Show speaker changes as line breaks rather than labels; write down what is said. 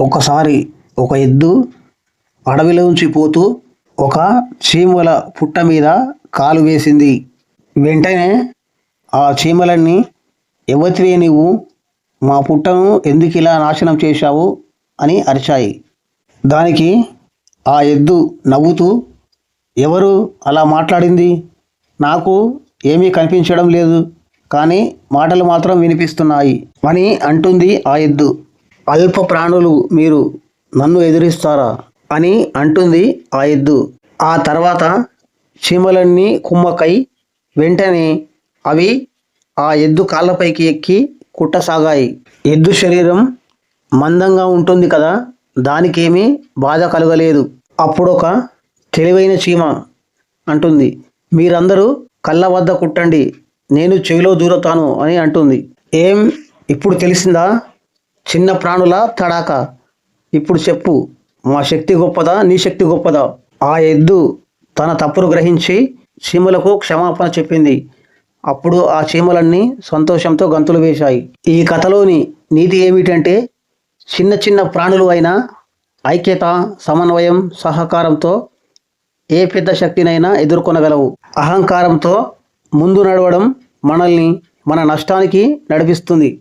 ఒకసారి ఒక ఎద్దు అడవిలోంచి పోతూ ఒక చీమల పుట్ట మీద కాలు వేసింది. వెంటనే ఆ చీమలన్నీ ఎవతివే నీవు? మా పుట్టను ఎందుకు ఇలా నాశనం చేశావు? అని అరిచాయి. దానికి ఆ ఎద్దు నవ్వుతూ ఎవరు అలా మాట్లాడింది? నాకు ఏమీ కనిపించడం లేదు కానీ మాటలు మాత్రం వినిపిస్తున్నాయి అని అంటుంది ఆ ఎద్దు. అల్ప ప్రాణులు మీరు నన్ను ఎదిరిస్తారా? అని అంటుంది ఆ ఎద్దు. ఆ తర్వాత చీమలన్నీ కుమ్మకై వెంటనే అవి ఆ ఎద్దు కాళ్ళపైకి ఎక్కి కుట్టసాగాయి. ఎద్దు శరీరం మందంగా ఉంటుంది కదా దానికేమీ బాధ కలగలేదు. అప్పుడొక తెలివైన చీమ అంటుంది మీరందరూ కళ్ళ వద్ద కుట్టండి నేను చెవిలో దూరతాను అని అంటుంది. ఏం? ఇప్పుడు తెలిసిందా? చిన్న ప్రాణుల తడాక. ఇప్పుడు చెప్పు మా శక్తి గొప్పదా నీ శక్తి గొప్పదా? ఆ ఎద్దు తన తప్పును గ్రహించి చీమలకు క్షమాపణ చెప్పింది. అప్పుడు ఆ చీమలన్నీ సంతోషంతో గంతులు వేశాయి. ఈ కథలోని నీతి ఏమిటంటే చిన్న చిన్న ప్రాణులు అయినా ఐక్యత సమన్వయం సహకారంతో ఏ పెద్ద శక్తినైనా ఎదుర్కొనగలవు. అహంకారంతో ముందు నడవడం మనల్ని మన నష్టానికి నడిపిస్తుంది.